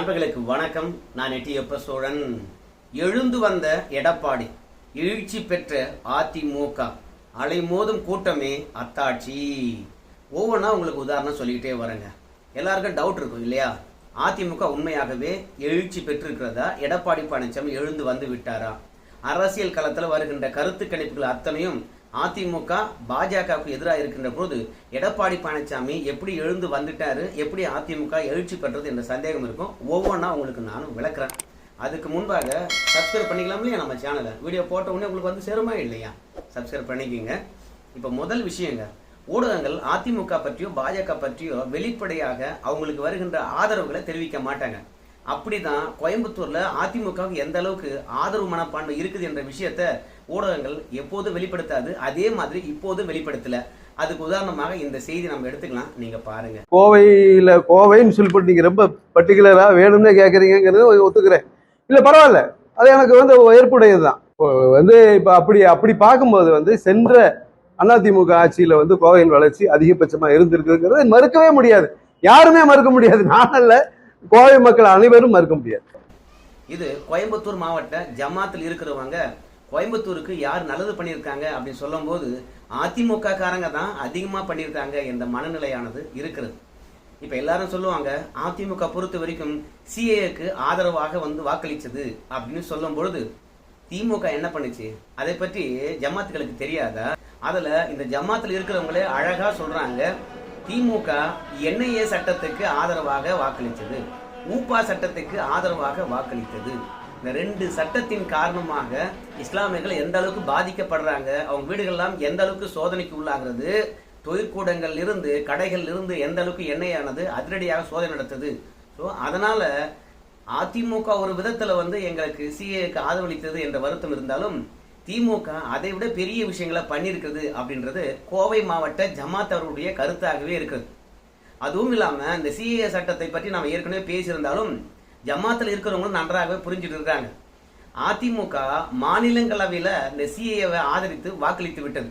நண்பர்களுக்கு வணக்கம். நான் எட்டியப்ப சோழன் எழுந்து வந்த எடப்பாடி எழுச்சி பெற்ற அதிமுக அலைமோதும் கூட்டமே அத்தாட்சி. ஒவ்வொன்றா உங்களுக்கு உதாரணம் சொல்லிக்கிட்டே வரேங்க. எல்லாருக்கும் டவுட் இருக்கும் இல்லையா? அதிமுக உண்மையாகவே எழுச்சி பெற்றிருக்கிறதா? எடப்பாடி பழனிசாமி எழுந்து வந்து விட்டாரா? அரசியல் களத்தில் வருகின்ற கருத்து கணிப்புகள் அத்தனையும் அதிமுக பாஜகவுக்கு எதிராக இருக்கின்ற போது எடப்பாடி பழனிசாமி எப்படி எழுந்து வந்துட்டாரு எப்படி அதிமுக எழுச்சி பெற்றது என்ற சந்தேகம் இருக்கும். ஒவ்வொன்றா உங்களுக்கு நானும் விளக்குறேன். அதுக்கு முன்பாக சப்ஸ்கிரைப் பண்ணிக்கலாம் இல்லையா நம்ம சேனலை வீடியோ போட்ட உடனே உங்களுக்கு வந்து சிரமம் இல்லையா? சப்ஸ்கிரைப் பண்ணிக்கோங்க. இப்போ முதல் விஷயங்க ஊடகங்கள் அதிமுக பற்றியோ பாஜக பற்றியோ வெளிப்படையாக அவங்களுக்கு வருகின்ற ஆதரவுகளை தெரிவிக்க மாட்டாங்க. அப்படிதான் கோயம்புத்தூர்ல அதிமுகவுக்கு எந்த அளவுக்கு ஆதரவு மனப்பான்மை இருக்குது என்ற விஷயத்த ஊடகங்கள் எப்போதும் வெளிப்படுத்தாது. அதே மாதிரி இப்போதும் வெளிப்படுத்தல. அதுக்கு உதாரணமாக இந்த செய்தி நம்ம எடுத்துக்கலாம். நீங்க பாருங்க. கோவையில கோவைன்னு சொல்லிட்டு நீங்க ரொம்ப பர்டிகுலரா வேணும்னே கேக்குறீங்கிறது ஒத்துக்கிறேன். இல்ல பரவாயில்ல. அது எனக்கு வந்து ஏற்புடையது தான் வந்து இப்ப அப்படி அப்படி பார்க்கும்போது வந்து சென்ற அதிமுக ஆட்சியில் வந்து கோவையின் வளர்ச்சி அதிகபட்சமாக இருந்திருக்குங்கிறத மறுக்கவே முடியாது. யாருமே மறுக்க முடியாது. நான் அல்ல கோவை மக்கள் அனைவரும் மறுக்க முடியாது. இது கோயம்புத்தூர் மாவட்ட ஜமாத்தில் இருக்கிறவங்க கோயம்புத்தூருக்கு யார் நல்லது பண்ணியிருக்காங்க அப்படின்னு சொல்லும்போது அதிமுக காரங்க தான் அதிகமாக பண்ணியிருக்காங்க என்ற மனநிலையானது இருக்கிறது. இப்போ எல்லாரும் சொல்லுவாங்க அதிமுக பொறுத்த வரைக்கும் சிஏக்கு ஆதரவாக வந்து வாக்களிச்சது அப்படின்னு சொல்லும் பொழுது திமுக என்ன பண்ணுச்சு? அதை பற்றி ஜமாத்துகளுக்கு தெரியாதா? அதுல இந்த ஜமாத்தில் இருக்கிறவங்களே அழகா சொல்றாங்க திமுக என்ஐஏ சட்டத்துக்கு ஆதரவாக வாக்களித்தது. ஊப்பா சட்டத்துக்கு ஆதரவாக வாக்களித்தது. இந்த ரெண்டு சட்டத்தின் காரணமாக இஸ்லாமியர்கள் எந்த அளவுக்கு பாதிக்கப்படுறாங்க அவங்க வீடுகள்லாம் எந்த அளவுக்கு சோதனைக்கு உள்ளாகிறது தொழிற்கூடங்கள் இருந்து கடைகள் இருந்து எந்த அளவுக்கு எண்ணெயானது அதிரடியாக சோதனை நடத்தது. ஸோ அதனால அதிமுக ஒரு விதத்தில் வந்து எங்களுக்கு சிஏக்கு ஆதரவளித்தது என்ற வருத்தம் இருந்தாலும் திமுக அதை விட பெரிய விஷயங்களை பண்ணியிருக்குது அப்படின்றது கோவை மாவட்ட ஜமாத் கருத்தாகவே இருக்குது. அதுவும் இல்லாமல் இந்த சிஏ சட்டத்தை பற்றி நாம் ஏற்கனவே பேசியிருந்தாலும் ஜமாத்தில் இருக்கிறவங்களும் நன்றாகவே புரிஞ்சுட்டு இருக்காங்க. அதிமுக மாநிலங்களவையில் இந்த சிஏவை ஆதரித்து வாக்களித்து விட்டது.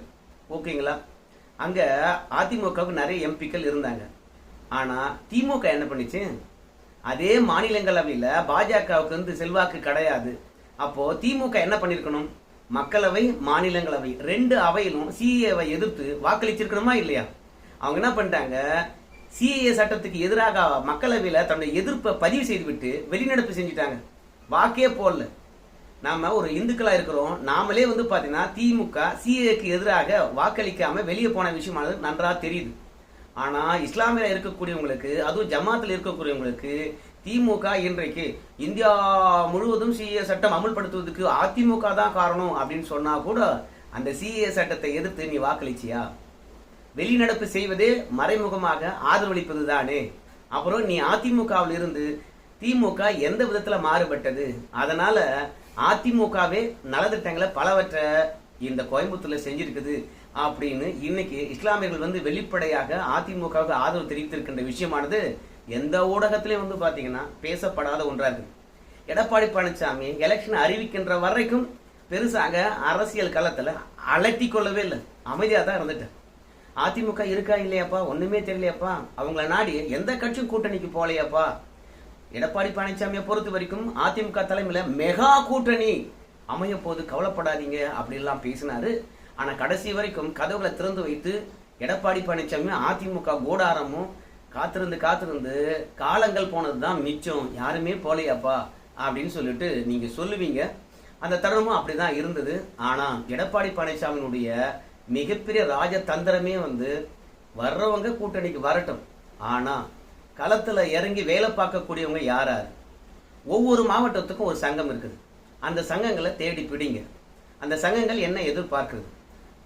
ஓகேங்களா? அங்கே அதிமுகவுக்கு நிறைய எம்பிக்கள் இருந்தாங்க. ஆனால் திமுக என்ன பண்ணிச்சு? அதே மாநிலங்களவையில் பாஜகவுக்கு வந்து செல்வாக்கு கிடையாது. அப்போது திமுக என்ன பண்ணியிருக்கணும் மக்களவை மாநிலங்களவை ரெண்டு அவையிலும் சிஏவை எதிர்த்து வாக்களிச்சிருக்கணுமா இல்லையா? அவங்க என்ன பண்ணிட்டாங்க? சிஏ சட்டத்துக்கு எதிராக மக்களவையில் தன்னுடைய எதிர்ப்பை பதிவு செய்துவிட்டு வெளிநடப்பு செஞ்சுட்டாங்க. வாக்கே போடல. நாம ஒரு இந்துக்களா இருக்கிறோம். நாமளே வந்து பார்த்தீங்கன்னா திமுக சிஏக்கு எதிராக வாக்களிக்காம வெளியே போன விஷயமானது நன்றாக தெரியுது. ஆனால் இஸ்லாமியில் இருக்கக்கூடியவங்களுக்கு அதுவும் ஜமாத்தில் இருக்கக்கூடியவங்களுக்கு திமுக இன்றைக்கு இந்தியா முழுவதும் சிஏ சட்டம் அமல்படுத்துவதற்கு அதிமுக தான் காரணம் அப்படின்னு சொன்னா கூட அந்த சிஏ சட்டத்தை எதிர்த்து நீ வாக்களிச்சியா? வெளிநடப்பு செய்வதே மறைமுகமாக ஆதரவளிப்பது தானே. அப்புறம் நீ அதிமுகவில் இருந்து திமுக எந்த விதத்துல மாறுபட்டது? அதனால அதிமுகவே நலத்திட்டங்களை பலவற்றை இந்த கோயம்புத்தூர்ல செஞ்சிருக்குது அப்படின்னு இன்னைக்கு இஸ்லாமியர்கள் வந்து வெளிப்படையாக அதிமுகவுக்கு ஆதரவு தெரிவித்திருக்கின்ற விஷயமானது எந்த ஊடகத்திலையும் வந்து பார்த்தீங்கன்னா பேசப்படாத ஒன்றாக இருக்கு. எடப்பாடி பழனிசாமி எலெக்ஷன் அறிவிக்கின்ற வரைக்கும் பெருசாக அரசியல் களத்தில் அலட்டி கொள்ளவே இல்லை. அமைதியாக தான் இருந்துட்டேன் அதிமுக இருக்கா இல்லையாப்பா? ஒன்றுமே தெரியலையாப்பா? அவங்கள நாடி எந்த கட்சியும் கூட்டணிக்கு போகலையாப்பா? எடப்பாடி பழனிசாமியை பொறுத்த வரைக்கும் அதிமுக தலைமையில் மெகா கூட்டணி அமைய போது கவலைப்படாதீங்க அப்படிலாம் பேசினாரு. ஆனால் கடைசி வரைக்கும் கதவுகளை திறந்து வைத்து எடப்பாடி பழனிசாமி அதிமுக கூடாரமும் காத்திருந்து காத்திருந்து காலங்கள் போனது தான் மிச்சம். யாருமே போலையாப்பா? அப்படின்னு சொல்லிட்டு நீங்கள் சொல்லுவீங்க. அந்த தருணமும் அப்படிதான் இருந்தது. ஆனால் எடப்பாடி பழனிசாமியினுடைய மிகப்பெரிய ராஜதந்திரமே வந்து வர்றவங்க கூட்டணிக்கு வரட்டும். ஆனால் களத்தில் இறங்கி வேலை பார்க்கக்கூடியவங்க யாரார்? ஒவ்வொரு மாவட்டத்துக்கும் ஒரு சங்கம் இருக்குது. அந்த சங்கங்களை தேடி பிடிங்க. அந்த சங்கங்கள் என்ன எதிர்பார்க்குறது?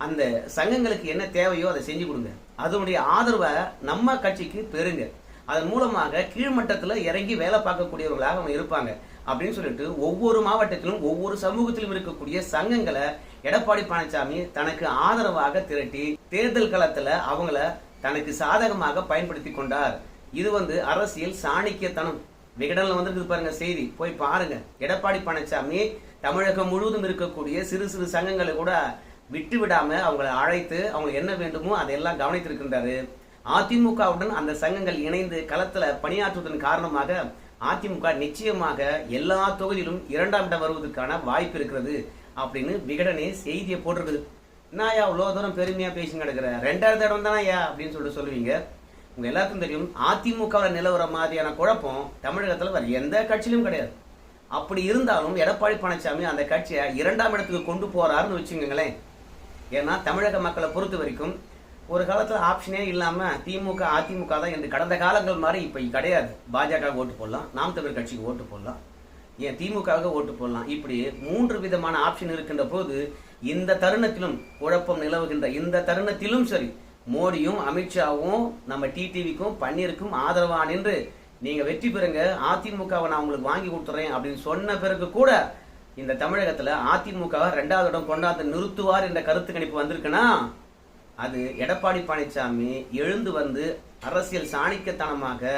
அந்த சங்கங்களுக்கு என்ன தேவையோ அதை செஞ்சு கொடுங்க. அதனுடைய ஆதரவை நம்ம கட்சிக்கு பெறுங்க. அதன் மூலமாக கீழ்மட்டத்தில் இறங்கி வேலை பார்க்கக்கூடியவர்களாக அவங்க இருப்பாங்க. அப்படின்னு சொல்லிட்டு ஒவ்வொரு மாவட்டத்திலும் ஒவ்வொரு சமூகத்திலும் இருக்கக்கூடிய சங்கங்களை எடப்பாடி பழனிசாமி தனக்கு ஆதரவாக திரட்டி தேர்தல் களத்தில் அவங்கள தனக்கு சாதகமாக பயன்படுத்தி கொண்டார். இது வந்து அரசியல் சாணிக்கியத்தனம். விகடனில் வந்துருக்குது பாருங்க செய்தி. போய் பாருங்க. எடப்பாடி பழனிசாமி தமிழகம் முழுவதும் இருக்கக்கூடிய சிறு சிறு சங்கங்களை கூட விட்டு விடாம அவங்களை அழைத்து அவங்களுக்கு என்ன வேண்டுமோ அதையெல்லாம் கவனித்திருக்கின்றாரு. அதிமுகவுடன் அந்த சங்கங்கள் இணைந்து களத்துல பணியாற்றுவதன் காரணமாக அதிமுக நிச்சயமாக எல்லா தொகுதியிலும் இரண்டாம் இடம் வருவதற்கான வாய்ப்பு இருக்கிறது அப்படின்னு விகடனே செய்தியை போட்டிருக்குது. என்னய்யா அவ்வளோ தூரம் பெருமையா பேசி கிடக்குற? ரெண்டாவது இடம் தானே ஐயா? அப்படின்னு சொல்லிட்டு சொல்லுவீங்க. உங்க எல்லாருக்கும் தெரியும் அதிமுகவில் நிலவர மாதிரியான குழப்பம் தமிழகத்தில் வேற எந்த கட்சியிலும் கிடையாது. அப்படி இருந்தாலும் எடப்பாடி பழனிசாமி அந்த கட்சியை இரண்டாம் இடத்துக்கு கொண்டு போறாருன்னு வச்சுக்கோங்களேன். ஏன்னா தமிழக மக்களை பொறுத்த வரைக்கும் ஒரு காலத்தில் ஆப்ஷனே இல்லாமல் திமுக அதிமுக தான் என்று கடந்த காலங்கள் மாதிரி இப்போ கிடையாது. பாஜக ஓட்டு போடலாம் நாம் தமிழர் கட்சிக்கு ஓட்டு போடலாம். ஏன் திமுகவுக்கு ஓட்டு போடலாம்? இப்படி மூன்று விதமான ஆப்ஷன் இருக்கின்ற போது இந்த தருணத்திலும் குழப்பம் நிலவுகின்ற இந்த தருணத்திலும் சரி மோடியும் அமித்ஷாவும் நம்ம டிடிவிக்கும் பன்னீருக்கும் ஆதரவான என்று நீங்கள் வெற்றி பெறுங்க அதிமுகவை நான் உங்களுக்கு வாங்கி கொடுத்துறேன் அப்படின்னு சொன்ன பிறகு கூட இந்த தமிழகத்துல அதிமுக ரெண்டாவது இடம் கொண்டாந்து நிறுத்துவார் என்ற கருத்து கணிப்பு வந்திருக்குன்னா அது எடப்பாடி பழனிசாமி எழுந்து வந்து அரசியல் சாணிக்கத்தனமாக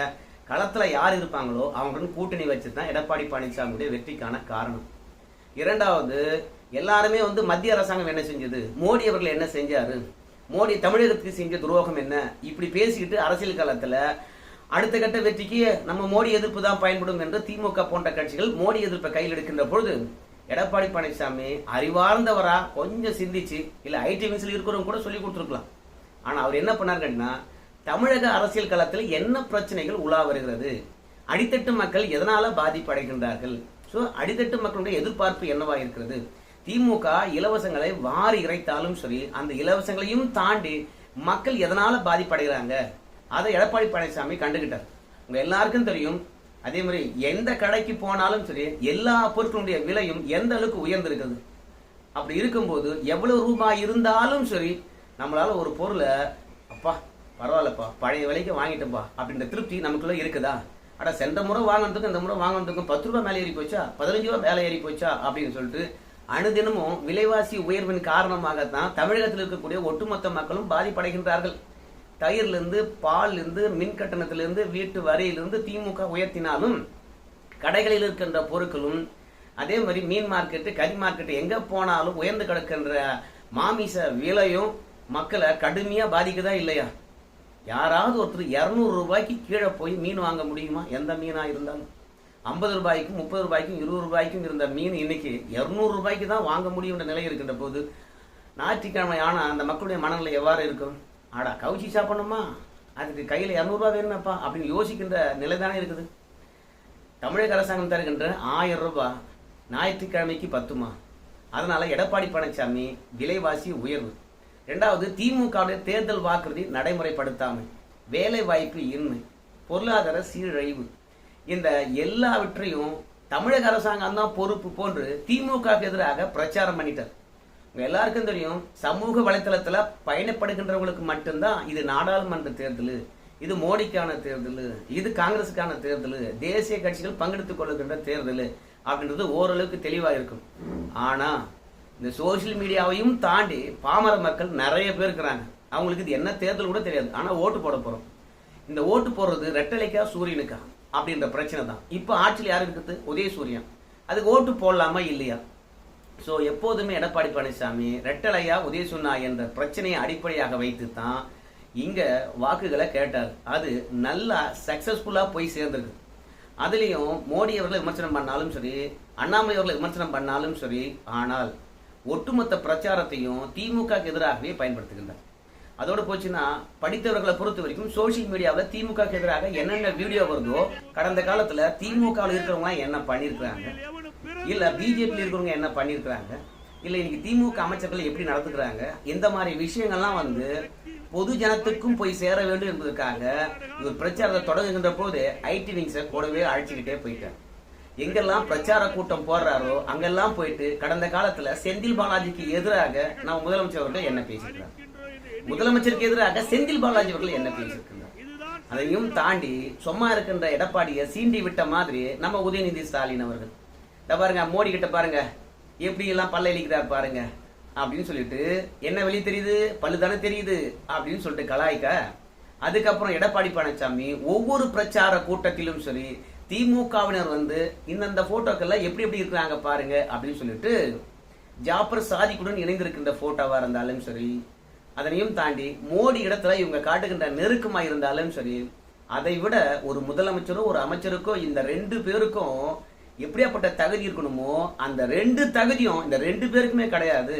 களத்துல யார் இருப்பாங்களோ அவங்களுடன் கூட்டணி வச்சு தான் எடப்பாடி பழனிசாமியுடைய வெற்றிக்கான காரணம். இரண்டாவது எல்லாருமே வந்து மத்திய அரசாங்கம் என்ன செஞ்சது? மோடி அவர்கள் என்ன செஞ்சாரு? மோடி தமிழகத்துக்கு செஞ்ச துரோகம் என்ன? இப்படி பேசிக்கிட்டு அரசியல் காலத்துல அடுத்த கட்ட வெற்றிக்கு நம்ம மோடி எதிர்ப்பு தான் பயன்படும் என்று திமுக போன்ற கட்சிகள் மோடி எதிர்ப்பை கையில் எடுக்கின்ற பொழுது எடப்பாடி பழனிசாமி அறிவார்ந்தவரா கொஞ்சம் சிந்திச்சு இல்ல ஐடி விங்ஸ்ல இருக்கிறவங்க கூட சொல்லி கொடுத்துருக்கலாம். ஆனா அவர் என்ன பண்ணார் தமிழக அரசியல் களத்தில் என்ன பிரச்சனைகள் உலா வருகிறது? அடித்தட்டு மக்கள் எதனால பாதிப்படைகின்றார்கள்? ஸோ அடித்தட்டு மக்களுடைய எதிர்பார்ப்பு என்னவா இருக்கிறது? திமுக இலவசங்களை வாரி இறைத்தாலும் சரி அந்த இலவசங்களையும் தாண்டி மக்கள் எதனால பாதிப்படைகிறாங்க? அதை எடப்பாடி பழனிசாமி கண்டுகிட்டார். உங்க எல்லாருக்கும் தெரியும் அதே மாதிரி எந்த கடைக்கு போனாலும் சரி எல்லா பொருட்களுடைய விலையும் எந்த அளவுக்கு உயர்ந்திருக்குது அப்படி இருக்கும்போது எவ்வளவு ரூபாய் இருந்தாலும் சரி நம்மளால ஒரு பொருளை அப்பா பரவாயில்லப்பா பழைய விலைக்கு வாங்கிட்டோம்ப்பா அப்படின்ற திருப்தி நமக்குள்ள இருக்குதா? அட சென்ற முறை வாங்கினதுக்கும் இந்த முறை வாங்கினதுக்கும் பத்து ரூபாய் மேலே ஏறி போச்சா? பதினஞ்சு ரூபாய் மேலே ஏறி போச்சா? அப்படின்னு சொல்லிட்டு அனுதினமும் விலைவாசி உயர்வின் காரணமாகத்தான் தமிழகத்தில் இருக்கக்கூடிய ஒட்டுமொத்த மக்களும் பாதிப்படைகின்றார்கள். தயிர்லேருந்து பால்லேருந்து மின் கட்டணத்துலேருந்து வீட்டு வரியிலிருந்து திமுக உயர்த்தினாலும் கடைகளில் இருக்கின்ற பொருட்களும் அதே மாதிரி மீன் மார்க்கெட்டு கறி மார்க்கெட்டு எங்கே போனாலும் உயர்ந்து கிடக்கின்ற மாமிச விலையும் மக்களை கடுமையாக பாதிக்குதா இல்லையா? யாராவது ஒருத்தர் இரநூறு ரூபாய்க்கு கீழே போய் மீன் வாங்க முடியுமா? எந்த மீனாக இருந்தாலும். ஐம்பது ரூபாய்க்கும் முப்பது ரூபாய்க்கும் இருபது ரூபாய்க்கும் இருந்த மீன் இன்னைக்கு இரநூறு ரூபாய்க்கு தான் வாங்க முடியும்ன்ற நிலை இருக்கின்ற போது ஞாயிற்றுக்கிழமை ஆனால் அந்த மக்களுடைய மனநிலை எவ்வாறு இருக்கும்? ஆடா கவுச்சி சாப்பிடணுமா? அதுக்கு கையில் இரநூறுவா வேணுமேப்பா அப்படின்னு யோசிக்கின்ற நிலை தானே இருக்குது. தமிழக அரசாங்கம் தருகின்ற ஆயிரம் ரூபாய் ஞாயிற்றுக்கிழமைக்கு பத்துமா? அதனால் எடப்பாடி பழனிசாமி விலைவாசி உயர்வு. ரெண்டாவது திமுகவுடைய தேர்தல் வாக்குறுதி நடைமுறைப்படுத்தாமல் வேலை வாய்ப்பு இன்மை. பொருளாதார சீரழிவு. இந்த எல்லாவற்றையும் தமிழக அரசாங்கம் தான் பொறுப்பு போன்று திமுக எதிராக பிரச்சாரம் பண்ணிட்டார். எல்லாருக்கும் தெரியும் சமூக வலைத்தளத்தில் பயணப்படுகின்றவங்களுக்கு மட்டும்தான் இது நாடாளுமன்ற தேர்தல் இது மோடிக்கான தேர்தல் இது காங்கிரஸுக்கான தேர்தல் தேசிய கட்சிகள் பங்கெடுத்துக் கொள்ளுகின்ற தேர்தல் அப்படின்றது ஓரளவுக்கு தெளிவாக இருக்கும் ஆனால் இந்த சோசியல் மீடியாவையும் தாண்டி பாமர மக்கள் நிறைய பேர் இருக்கிறாங்க. அவங்களுக்கு இது என்ன தேர்தல் கூட தெரியாது. ஆனால் ஓட்டு போட போகிறோம் இந்த ஓட்டு போடுறது ரெட்டலைக்கா சூரியனுக்கா அப்படின்ற பிரச்சனை தான் இப்போ ஆட்சியில் யாரு இருக்குது? உதயசூரியன். அதுக்கு ஓட்டு போடலாமா இல்லையா? ஸோ எப்போதுமே எடப்பாடி பழனிசாமி ரெட்டலையா உதயசுன்னா என்ற பிரச்சனையை அடிப்படையாக வைத்து தான் இங்கே வாக்குகளை கேட்டார். அது நல்லா சக்ஸஸ்ஃபுல்லாக போய் சேர்ந்திருக்கு. அதுலேயும் மோடி அவர்களை விமர்சனம் பண்ணாலும் சரி அண்ணாமலை அவர்களை விமர்சனம் பண்ணாலும் சரி ஆனால் ஒட்டுமொத்த பிரச்சாரத்தையும் திமுக எதிராகவே பயன்படுத்துகின்றார். அதோடு போச்சுன்னா படித்தவர்களை பொறுத்த வரைக்கும் சோசியல் மீடியாவில் திமுக எதிராக என்னென்ன வீடியோ வருதோ கடந்த காலத்தில் திமுகவில் இருக்கிறவங்க என்ன பண்ணியிருக்கிறாங்க? இல்ல பிஜேபியில் இருக்கிறவங்க என்ன பண்ணியிருக்கிறாங்க இல்ல இன்னைக்கு திமுக அமைச்சர்கள் எப்படி நடத்துக்கிறாங்க இந்த மாதிரி விஷயங்கள்லாம் வந்து பொது ஜனத்துக்கும் போய் சேர வேண்டும் என்பதற்காக இவர் பிரச்சாரத்தை தொடங்குகின்ற போது ஐடி விங்ஸை கூடவே அழைச்சிக்கிட்டே போயிட்டாங்க எங்கெல்லாம் பிரச்சார கூட்டம் போடுறாரோ அங்கெல்லாம் போயிட்டு கடந்த காலத்துல செந்தில் பாலாஜிக்கு எதிராக நான் முதலமைச்சர் அவர்கள் என்ன பேசிக்கிறார் முதலமைச்சருக்கு எதிராக செந்தில் பாலாஜி அவர்கள் என்ன பேசியிருக்கிறார்? அதையும் தாண்டி சும்மா இருக்கின்ற எடப்பாடியை சீண்டி விட்ட மாதிரி நம்ம உதயநிதி ஸ்டாலின் அவர்கள் இந்த பாருங்க மோடி கிட்ட பாருங்க. எப்படி எல்லாம் பல்ல இழிக்கிறார் பாருங்க. அப்படின்னு சொல்லிட்டு என்ன வழி தெரியுது? பல்லு தானே தெரியுது அப்படின்னு சொல்லிட்டு கலாய்க்க. அதுக்கப்புறம் எடப்பாடி பழனிசாமி ஒவ்வொரு பிரச்சார கூட்டத்திலும் சரி திமுகவினர் வந்து இந்தந்த போட்டோக்கெல்லாம் எப்படி எப்படி இருக்கிறாங்க பாருங்க அப்படின்னு சொல்லிட்டு ஜாப்பர் சாதிக்குடன் இணைந்திருக்கின்ற போட்டோவா இருந்தாலும் சரி அதனையும் தாண்டி மோடி இடத்துல இவங்க காட்டுகின்ற நெருக்கமா இருந்தாலும் சரி அதை விட ஒரு முதலமைச்சரோ ஒரு அமைச்சருக்கோ இந்த ரெண்டு பேருக்கும் எப்படியாப்பட்ட தகுதி இருக்கணுமோ அந்த ரெண்டு தகுதியும் இந்த ரெண்டு பேருக்குமே கிடையாது.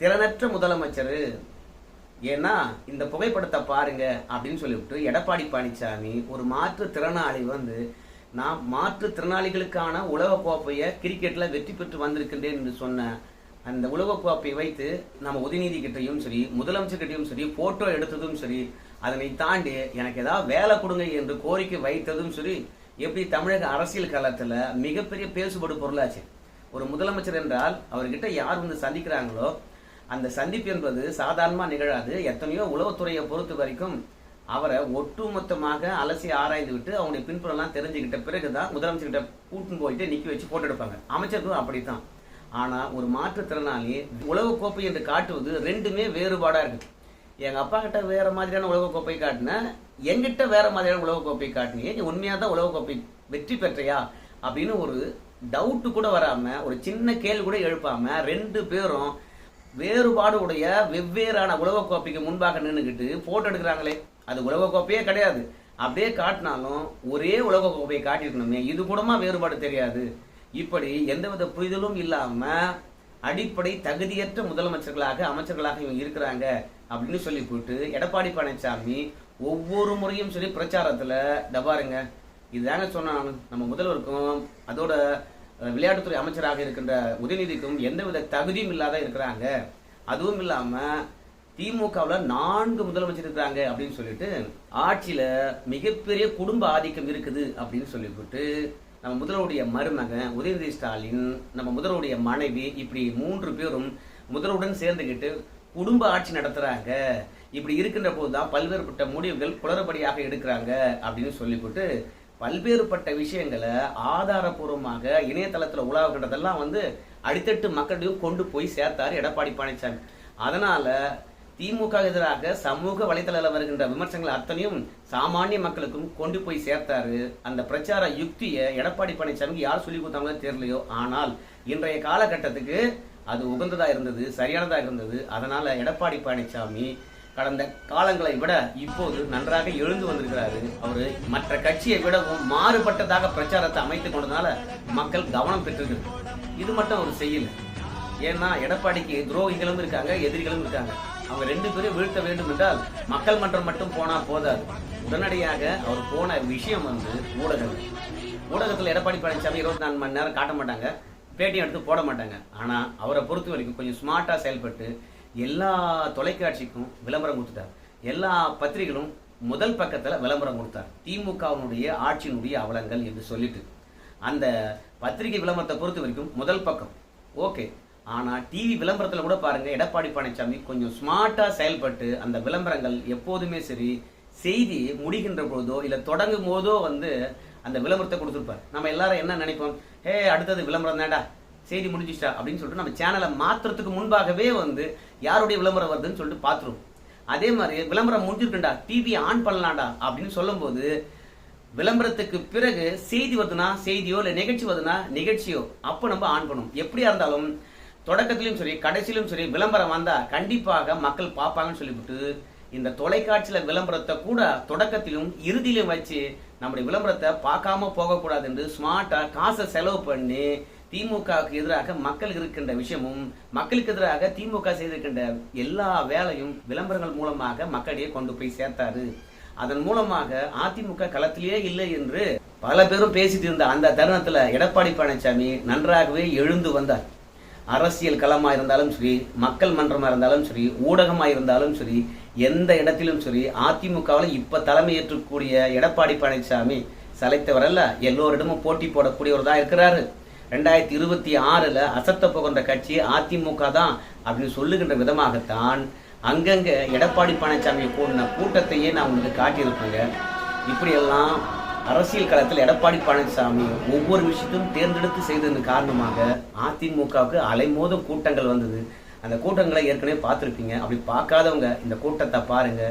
திறனற்ற முதலமைச்சர். ஏன்னா இந்த புகைப்படத்தை பாருங்க அப்படின்னு சொல்லிவிட்டு எடப்பாடி பழனிசாமி ஒரு மாற்றுத்திறனாளி வந்து நான் மாற்றுத்திறனாளிகளுக்கான உலக கிரிக்கெட்டில் வெற்றி பெற்று வந்திருக்கின்றேன் என்று சொன்ன அந்த உலக வைத்து நம்ம உதயநிதி கிட்டையும் சரி முதலமைச்சர்கிட்டையும் சரி போட்டோ எடுத்ததும் சரி அதனை தாண்டி எனக்கு ஏதாவது வேலை கொடுங்க என்று கோரிக்கை வைத்ததும் சரி எப்படி தமிழக அரசியல் காலத்தில் மிகப்பெரிய பேசுபடும் பொருளாச்சு? ஒரு முதலமைச்சர் என்றால் அவர்கிட்ட யார் வந்து சந்திக்கிறாங்களோ அந்த சந்திப்பு என்பது சாதாரணமாக நிகழாது. எத்தனையோ உளவுத்துறையை பொறுத்த வரைக்கும் அவரை ஒட்டுமொத்தமாக அலசி ஆராய்ந்து விட்டு அவங்களுடைய பின்புறம்லாம் தெரிஞ்சுக்கிட்ட பிறகுதான் முதலமைச்சர் கிட்ட கூட்டின்னு போயிட்டு நிற்க வச்சு போட்டோ எடுப்பாங்க. அமைச்சர்களும் அப்படித்தான். ஆனால் ஒரு மாற்றுத்திறனாளி உளவு கோப்பை என்று காட்டுவது ரெண்டுமே வேறுபாடாக இருக்குது. எங்க அப்பா கிட்ட வேற மாதிரியான உலக கோப்பை காட்டினேன் என்கிட்ட வேற மாதிரியான உலக கோப்பை காட்டினியே நீ உண்மையா தான் உலக கோப்பை வெற்றி பெற்றையா? அப்படின்னு ஒரு டவுட் கூட வராம ஒரு சின்ன கேள்வி கூட எழுப்பாம ரெண்டு பேரும் வேறுபாடு உடைய வெவ்வேறான உலக கோப்பைக்கு முன்பாக நின்றுக்கிட்டு போட்டோ எடுக்கிறாங்களே. அது உலக கோப்பையே கிடையாது. அப்படியே காட்டினாலும் ஒரே உலக கோப்பையை காட்டியிருக்கணுமே. இது கூடமா வேறுபாடு தெரியாது. இப்படி எந்தவித புரிதலும் இல்லாம அடிப்படை தகுதியற்ற முதலமைச்சர்களாக அமைச்சர்களாக இவங்க இருக்கிறாங்க அப்படின்னு சொல்லி போட்டு எடப்பாடி பழனிசாமி ஒவ்வொரு முறையும் சொல்லி பிரச்சாரத்துல "இதோ பாருங்க இதுதாங்க சொன்னேன் நம்ம முதல்வருக்கும் அதோட விளையாட்டுத்துறை அமைச்சராக இருக்கின்ற உதயநிதிக்கும் எந்தவித தகுதியும் இல்லாத இருக்கிறாங்க. அதுவும் இல்லாம திமுகவில் நான்கு முதலமைச்சர் இருக்கிறாங்க அப்படின்னு சொல்லிட்டு ஆட்சியில மிகப்பெரிய குடும்ப ஆதிக்கம் இருக்குது அப்படின்னு சொல்லிவிட்டு நம்ம முதல்வருடைய மருமகன் உதயநிதி ஸ்டாலின் நம்ம முதல்வருடைய மனைவி இப்படி மூன்று பேரும் முதல்வருடன் சேர்ந்துக்கிட்டு குடும்ப ஆட்சி நடத்துறாங்க. இப்படி இருக்கின்ற போதுதான் பல்வேறுபட்ட முடிவுகள் குளறுபடியாக எடுக்கிறாங்க அப்படின்னு சொல்லிவிட்டு பல்வேறுபட்ட விஷயங்களை ஆதாரபூர்வமாக இணையதளத்தில் உலாவுகின்றதெல்லாம் வந்து அடித்தட்டு மக்களையும் கொண்டு போய் சேர்த்தார் எடப்பாடி பழனிசாமி. அதனால திமுக எதிராக சமூக வலைதளத்தில் வருகின்ற விமர்சனங்கள் அத்தனையும் சாமானிய மக்களுக்கும் கொண்டு போய் சேர்த்தாரு. அந்த பிரச்சார யுக்தியை எடப்பாடி பழனிசாமிக்கு யார் சொல்லி கொடுத்தாங்களோ தெரியலையோ. ஆனால் இன்றைய காலகட்டத்துக்கு அது உகந்ததா இருந்தது சரியானதா இருந்தது. அதனால எடப்பாடி பழனிசாமி கடந்த காலங்களை விட இப்போது நன்றாக எழுந்து வந்திருக்கிறாரு. அவரு மற்ற கட்சியை விடவும் மாறுபட்டதாக பிரச்சாரத்தை அமைத்து கொண்டதால மக்கள் கவனம் பெற்றிருக்கு இது மட்டும் அவர் செய்யல. ஏன்னா எடப்பாடிக்கு துரோகிகளும் இருக்காங்க எதிரிகளும் இருக்காங்க. அவங்க ரெண்டு பேரும் வீழ்த்த வேண்டும் என்றால் மக்கள் மன்றம் மட்டும் போனா போதாது. உடனடியாக அவர் போன விஷயம் வந்து ஊடகம். ஊடகத்தில் எடப்பாடி பழனிசாமி இருபத்தி நாலு மணி நேரம் காட்ட மாட்டாங்க. பேட்டியும் எடுத்து போட மாட்டாங்க. ஆனா அவரை பொறுத்த வரைக்கும் கொஞ்சம் ஸ்மார்ட்டா செயல்பட்டு எல்லா தொலைக்காட்சிக்கும் விளம்பரம் கொடுத்துட்டார். எல்லா பத்திரிகைகளும் முதல் பக்கத்தில் விளம்பரம் கொடுத்தார். திமுகவினுடைய ஆட்சியினுடைய அவலங்கள் என்று சொல்லிட்டு. அந்த பத்திரிகை விளம்பரத்தை பொறுத்த வரைக்கும் முதல் பக்கம். ஓகே. ஆனால் டிவி விளம்பரத்தில் கூட பாருங்க எடப்பாடி பழனிசாமி கொஞ்சம் ஸ்மார்ட்டாக செயல்பட்டு அந்த விளம்பரங்கள் எப்போதுமே சரி செய்தி முடிகின்ற பொழுதோ இல்லை தொடங்கும் போதோ வந்து அந்த விளம்பரத்தை கொடுத்துருப்பார். நம்ம எல்லாரும் என்ன நினைப்போம்? ஹே அடுத்தது விளம்பரம் தான்டா செய்தி முடிஞ்சிச்சா அப்படின்னு சொல்லிட்டு நம்ம சேனலை மாற்றுறதுக்கு முன்பாகவே வந்து யாருடைய விளம்பரம் வருதுன்னு சொல்லிட்டு பார்த்துருவோம் அதே மாதிரி விளம்பரம் முடிஞ்சிருக்குண்டா டிவி ஆன் பண்ணலாம்டா அப்படின்னு சொல்லும்போது விளம்பரத்துக்கு பிறகு செய்தி வருதுன்னா செய்தியோ இல்லை நிகழ்ச்சி வருதுன்னா நிகழ்ச்சியோ அப்போ நம்ம ஆன் பண்ணும் எப்படியா இருந்தாலும் தொடக்கத்திலும் சரி கடைசியிலும் சரி விளம்பரம் வந்தா கண்டிப்பாக மக்கள் பார்ப்பாங்கன்னு சொல்லிவிட்டு இந்த தொலைக்காட்சியில விளம்பரத்தை கூட தொடக்கத்திலும் இறுதியிலும் வச்சு நம்முடைய விளம்பரத்தை பார்க்காம போகக்கூடாது என்று ஸ்மார்ட்டா காசை செலவு பண்ணி திமுகவுக்கு எதிராக மக்கள் இருக்கின்ற விஷயமும் மக்களுக்கு எதிராக திமுக செய்திருக்கின்ற எல்லா வேலையும் விளம்பரங்கள் மூலமாக மக்களிடையே கொண்டு போய் சேர்த்தாரு. அதன் மூலமாக அதிமுக களத்திலேயே இல்லை என்று பல பேரும் பேசிட்டு இருந்த அந்த தருணத்துல எடப்பாடி பழனிசாமி நன்றாகவே எழுந்து வந்தார். அரசியல் களமாக இருந்தாலும் சரி மக்கள் மன்றமாக இருந்தாலும் சரி ஊடகமாக இருந்தாலும் சரி எந்த இடத்திலும் சரி அதிமுகவில் இப்போ தலைமையேற்றக்கூடிய எடப்பாடி பழனிசாமி சலைத்தவரல்ல எல்லோரிடமும் போட்டி போடக்கூடியவர் தான் இருக்கிறாரு. ரெண்டாயிரத்தி இருபத்தி ஆறில் அசத்த போகின்ற கட்சி அதிமுக தான் அப்படின்னு சொல்லுகின்ற விதமாகத்தான் அங்கங்கே எடப்பாடி பழனிசாமி கூடின கூட்டத்தையே நான் உங்களுக்கு காட்டியிருப்பேங்க இப்படியெல்லாம் அரசியல் களத்தில் எடப்பாடி பழனிசாமி ஒவ்வொரு விஷயத்தையும் தேர்ந்தெடுத்து செய்ததன் காரணமாக அதிமுகவுக்கு அலைமோத கூட்டங்கள் வந்தது. அந்த கூட்டங்களை ஏற்கனவே பார்த்துருப்பீங்க. அப்படி பார்க்காதவங்க இந்த கூட்டத்தை பாருங்க.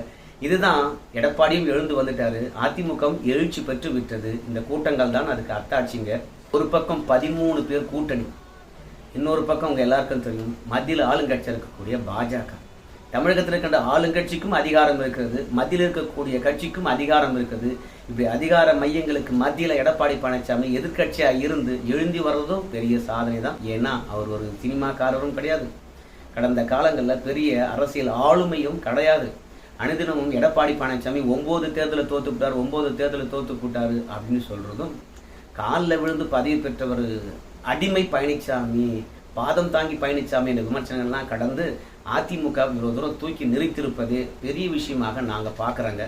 இதுதான் எடப்பாடியும் எழுந்து வந்துட்டாரு. அதிமுகவும் எழுச்சி பெற்று விட்டது. இந்த கூட்டங்கள் தான் அதுக்கு அத்தாட்சிங்க ஒரு பக்கம் பதிமூணு பேர் கூட்டணி. இன்னொரு பக்கம் உங்க எல்லாருக்கும் தெரியும். மத்தியில் ஆளுங்கட்சியாக இருக்கக்கூடிய பாஜக. தமிழகத்தில் இருக்கின்ற ஆளுங்கட்சிக்கும் அதிகாரம் இருக்கிறது மத்தியில் இருக்கக்கூடிய கட்சிக்கும் அதிகாரம் இருக்குது. இப்படி அதிகார மையங்களுக்கு மத்தியில் எடப்பாடி பழனிசாமி எதிர்கட்சியாக இருந்து எழுந்தி வர்றதும் பெரிய சாதனை தான் ஏன்னா அவர் ஒரு சினிமாக்காரரும் கிடையாது. கடந்த காலங்களில் பெரிய அரசியல் ஆளுமையும் கிடையாது. அனுதினமும் எடப்பாடி பழனிசாமி ஒம்பது தேர்தலில் தோத்து விட்டார் ஒன்பது தேர்தலில் தோத்து விட்டார் அப்படின்னு சொல்கிறதும் காலில் விழுந்து பதவி பெற்றவர் அடிமை பழனிசாமி பாதம் தாங்கி பழனிசாமி என்ற விமர்சனங்கள்லாம் கடந்து அதிமுக இவ்வளோ தூரம் தூக்கி நிறுத்தியிருப்பதே பெரிய விஷயமாக நாங்கள் பார்க்குறோங்க.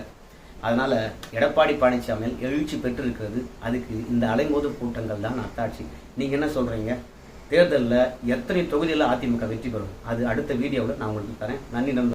அதனால் எடப்பாடி பழனிசாமியில் எழுச்சி பெற்றிருக்கிறது. அதுக்கு இந்த அலைமோது கூட்டங்கள் தான் அத்தாட்சி. நீங்கள் என்ன சொல்கிறீங்க தேர்தலில் எத்தனை தொகுதியில் அதிமுக வெற்றி பெறும்? அது அடுத்த வீடியோவில் நான் உங்களுக்கு தரேன். நன்றி நண்பர்களே.